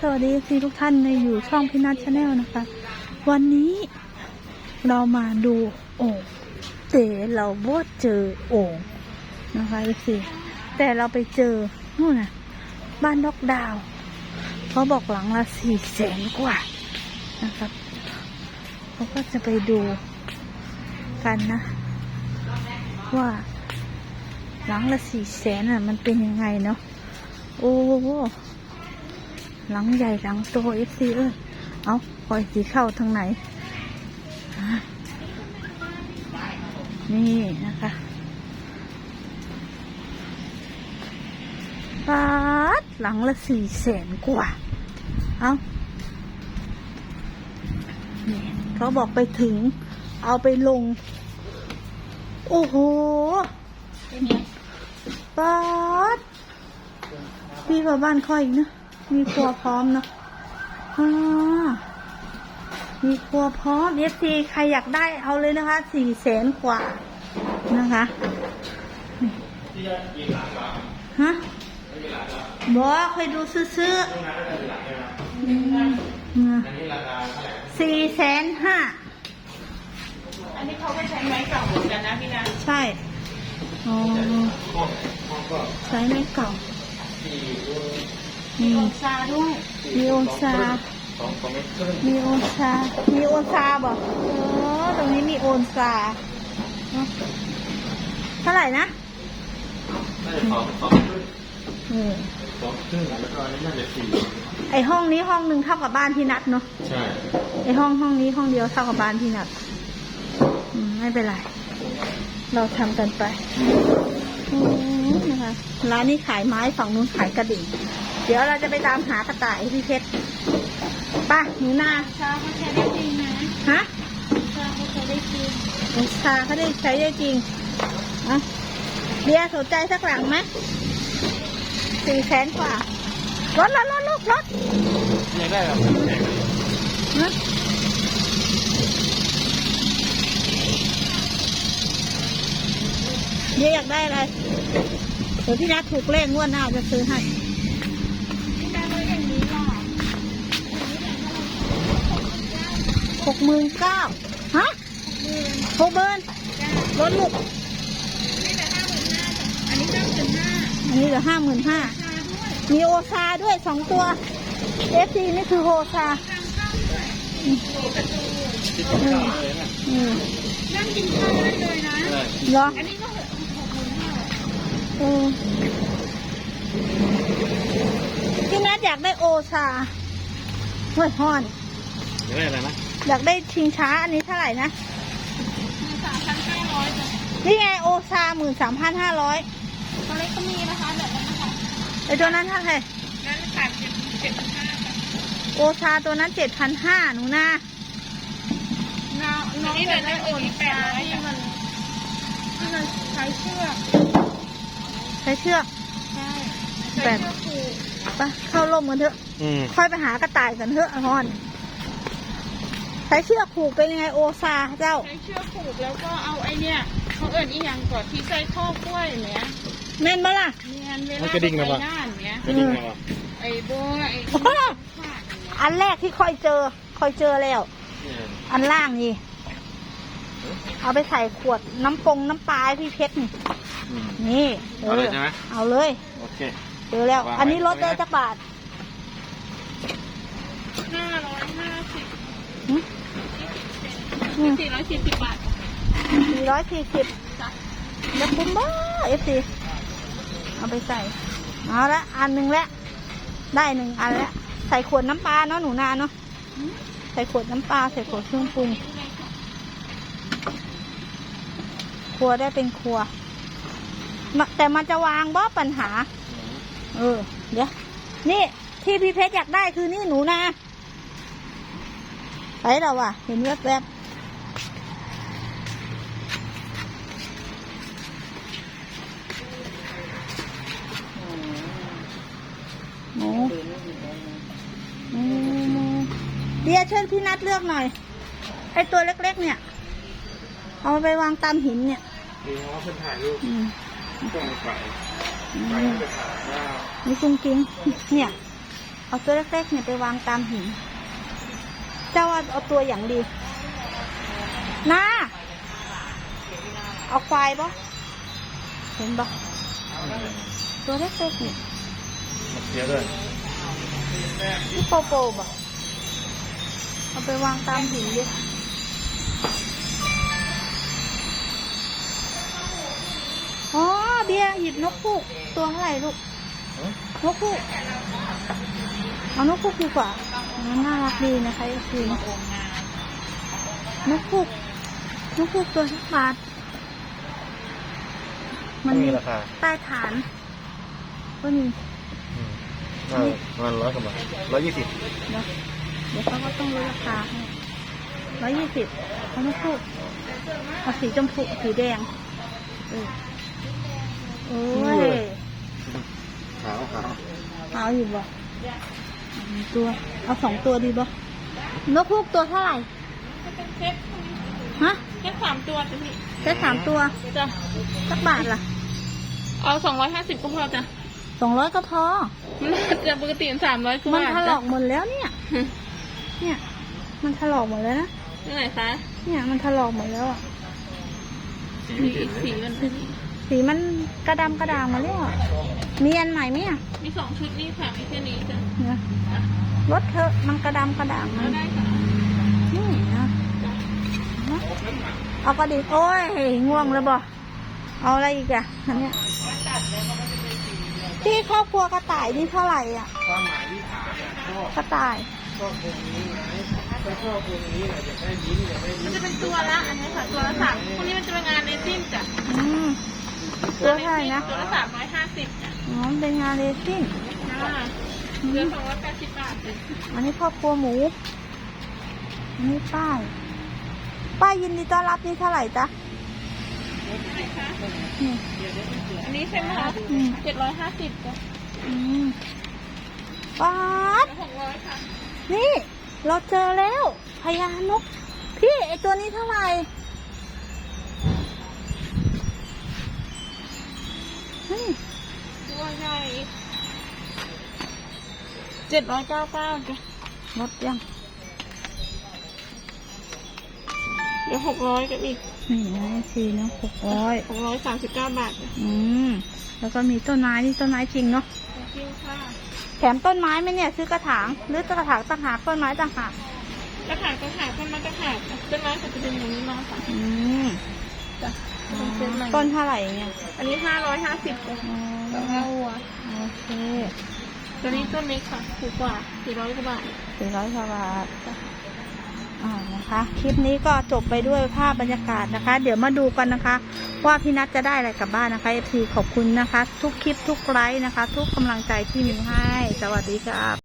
สวัสดีทีทุกท่านในอยู่ช่องพินัทชาแนลนะคะ วันนี้เรามาดูโอ่งแต่เราบ่เจอโอ่งนะคะสิแต่เราไปเจอนู่นน่ะ บ้านดอกดาวเขาบอกหลังละสี่แสนกว่านะครับเขาก็จะไปดูกันนะ ว่าหลังละสี่แสนอะ มันเป็นยังไงเนาะโอ้โหหลังใหญ่หลังโตเอฟซีเอ้ยเอาคอยสีเข้าทางไหนอะนี่นะคะปาดหลังละสี่แสนกว่า เอานี่เขาบอกไปถึง เอาไปลง โอ้โหป๊าดพี่ว่าบ้านค่อยอีกนะ มีครัวพร้อมเนาะอ่ามีครัวพร้อมเอฟซีใครอยากได้เอาเลยนะคะสี่แสนกว่านะคะนี่ฮะบอกเคยดูซื้อๆสี่แสนห้าอันนี้เขาก็ใช้ไม้เก่าเหมือนกันนะพี่นะใช่อ๋อใช้ในเก่า นี่ซาด้วย มีโอซามีโอซามีโอซาบอกเออตรงนี้มีอนซาเท่าไหร่นะสองสองเออสองครึ่งแล้วก็อันนี้น่าจะสี่ไอห้องนี้ห้องหนึ่งเท่ากับบ้านพี่นัดเนาะใช่ไอห้องห้องนี้ห้องเดียวเท่ากับบ้านพี่นัดอืมไม่เป็นไร เราทำกันไปนะคะร้านนี้ขายไม้ฝั่งนู้นขายกระดิ่ง เดี๋ยวเราจะไปตามหากระต่ายพี่เพชรไป่ะหนูนาซาเขาใช้ได้จริงนะฮะซาเขาใช้ได้จริงหนูชาเขาได้ใช้ได้จริงอะเบียร์สนใจสักหลังไหมสี่แสนกว่ารถรถรถลูกรถอยากได้แบบแพงฮะเบียร์อยากได้อะไรเดี๋ยวพี่นัทถูกเลขงวดหน้าจะซื้อให้ หกหมื่นเก้าฮะหกหมื่นรถลูกนี่แต่ห้าหมื่นห้าอันนี้ห้าหมื่นห้าอันนี้เหลือห้าหมื่นห้าซาด้วยมีโอซาด้วยสองตัวเอฟซีนี่คือโอซาทางเข้าด้วยที่ต้องเข้าเลยนะอืมนั่งกินข้าวได้เลยนะใช่เหรออันนี้ก็หกหมื่นห้าเออพี่นัทอยากได้โอซาเฮ้ยฮอนอยากได้อะไรนะ อยากได้ชิงช้าอันนี้เท่าไหร่นะสามพันห้าร้อยจ้ะนี่ไงโอซาหมื่นสามพันห้าร้อยตัวเล็กก็มีนะคะเดี๋ยวเราจะไอตัวนั้นเท่าไหร่นั่นขาดเจ็ดเจ็ดพันห้าค่ะโอซาตัวนั้นเจ็ดพันห้าหนูนาน้องน้องอยากได้โอนแปดร้อยที่มันที่มันใช้เชือกใช้เชือกใช่แปใช้ดเชือกผูกไปเข้าร่มกันเถอะอืมค่อยไปหากระต่ายกันเถอะฮอน ใช้เชือกผูกเป็นยังไงโอซาเจ้า ใช้เชือกผูกแล้วก็เอาไอเนี่ยเขาเอิญอีหยังก่อนที่ใส่ข้อกล้วยเนี้ยแม่นบ่ล่ะ เนียนเวลาไปงานเนี้ยก็ดีไงวะไอโบไอโอ้โหขาดอันแรกที่ค่อยเจอ ค่อยเจอแล้ว เนี่ยอันล่างนี่ เอาไปใส่ขวดน้ำปงน้ำปลาให้พี่เพชรนี่อืม นี่เอาเลยใช่ไหม เอาเลย โอเค เจอแล้ว วางไว้ อันนี้ลดได้จักบาท ห้าร้อยห้าสิบหึ สี่ร้อยสี่สิบบาทสี่ร้อยสี่สิบจะแล้วคุ้มบ้าเอฟซีเอาไปใส่ เอาละอันหนึ่งแล้วได้หนึ่งอันแล้วใส่ขวดน้ำปลาเนาะหนูนาเนาะใส่ขวดน้ำปลาใส่ขวดเครื่องปรุง ครัวได้เป็นครัว แต่มันจะวางบ่ปัญหา เออ เดี๋ยว นี่ที่พี่เพชรอยากได้คือนี่หนูนาไปเราอะ เห็นแวบๆ เดี๋ยวเชิญพี่นัดเลือกหน่อยไอตัวเล็ก ๆ เนี่ย เอาไปวางตามหินเนี่ยดีเพราะว่าเพื่อนถ่ายรูปอืมส่งไปอืไปมไปถ่ายว่านี่กุ้งกิ้งเนี่ย เอาตัวเล็กๆเนี่ยไปวางตามหิน เจ้าว่าเอาตัวอย่างดีนาเอาควายปะเห็นปะตัวเล็กๆเนี่ยมาเคลียร์ด้วยที่โปโปปะ เอาไปวางตามหินดิอ๋อเบียร์หยิบนกพูกตัวเท่าไหร่ลูกนกพูกเอานกพูกดีกว่ามันน่ารักดีนะคะไอ้คืนนกพูกนกพูกตัวสักบาทมันมีราคาใต้ฐานก็มีอืมน่าประมาณร้อยกว่าบาทร้อยยี่สิบเดี๋ยวเดี๋ยวเขาก็ต้องลดราคาให้ร้อยยี่สิบเอานกพูกเอาสีชมพูสีแดงเออโอ้ยขาวขาวเอาอยู่บ่เอาหนึ่งตัว เอาสองตัวดีบ่นกพูกตัวเท่าไหร่จะเป็นเซตฮะเซตสามตัวจ้ะพี่แค่สามตัวจ้ะสักบาทล่ะ เอาสองร้อยห้าสิบก็พอจ้ะสองร้อยก็พอมันจะปกติสามร้อยกมัว่านถลอกหมดแล้วเนี่ย เนี่ย มันถลอกหมดแล้วนะนี่ไหนคะเนี่ยมันถลอกหมดแล้วอะสีสีไม่ติดเลยสีมันสีมันกระดำกระด่างมาแล้วอะมีอันใหม่ไหมอะมีสองชุดนี่ค่ะมีแค่นี้จ้ะเนี่ยรถเธอะมันกระดำกระด่างเอามันได้ค่ะนี่นะนะเอากระดิ่งโอ้ยง่วงแล้วบ่เอาอะไรอีกอะอันเนี้ยที่ครอบครัวกระต่ายนี่เท่าไหร่อะความหมายที่ถามเนี่ยชอบกระต่าย ชอบตรงนี้ไหมถ้าชอบตรงนี้เนี่ยอยากได้ยิ้มอยากได้มัยิ้นมจะเป็นตัวละอันนี้ค่ะตัวละสามพวกนี้มันจะเป็นงานเลซิ่งจ้ะอืมตัวเท่าไหร่นะตัวละสามร้อยห้าสิบจ้ะอ๋อมันเป็นงานเรซิ่งอ่าเหลือสองร้อยแปดสิบบาทจ้ะอันนี้ครอบครัวหมูอันนี้ป้ายป้ายยินดีต้อนรับนี่เท่าไหร่จ๊ะไหนคะนี่อันนี้ใช่ไหมคะอืมเจ็ดร้อยห้าสิบจ้ะอืมป๊าดหกร้อยค่ะ นี่ เราเจอแล้วพญานก พี่ไอตัวนี้เท่าไหร่นี่ตัวใหญ่เจ็ดร้อยเก้าเก้าจ้ะลดยังเดี๋ยวหกร้อยกับอีกนี่นะสีเนาะหกร้อยหกร้อยสามสิบเก้าบาทจ้ะอืม แล้วก็มีต้นไม้นี่ต้นไม้จริงเนาะจริงค่ะ แถมต้นไม้ไหมเนี่ยซื้อกระถางหรือกระถางต่างหากต้นไม้ต่างหากกระถางกระถางต้นไม้กระถางต้นไม้เขาจะเป็นอย่างนี้มาค่ะอืมจ้ะเป็นเซตใหม่ต้นเท่าไหร่เนี่ยอันนี้ห้าร้อยห้าสิบจ้ะอ๋ต่ออห้าวัวโอเคตัวนี้ต้นเล็กค่ะถูกกว่าสี่ร้อยกว่าบาทสี่ร้อยกว่าบาท อ่านะคะคลิปนี้ก็จบไปด้วยภาพบรรยากาศนะคะ เดี๋ยวมาดูกันนะคะ ว่าพี่นัทจะได้อะไรกลับบ้านนะคะเอฟซีขอบคุณนะคะ ทุกคลิปทุกไลค์นะคะ ทุกกำลังใจที่มีให้ สวัสดีครับ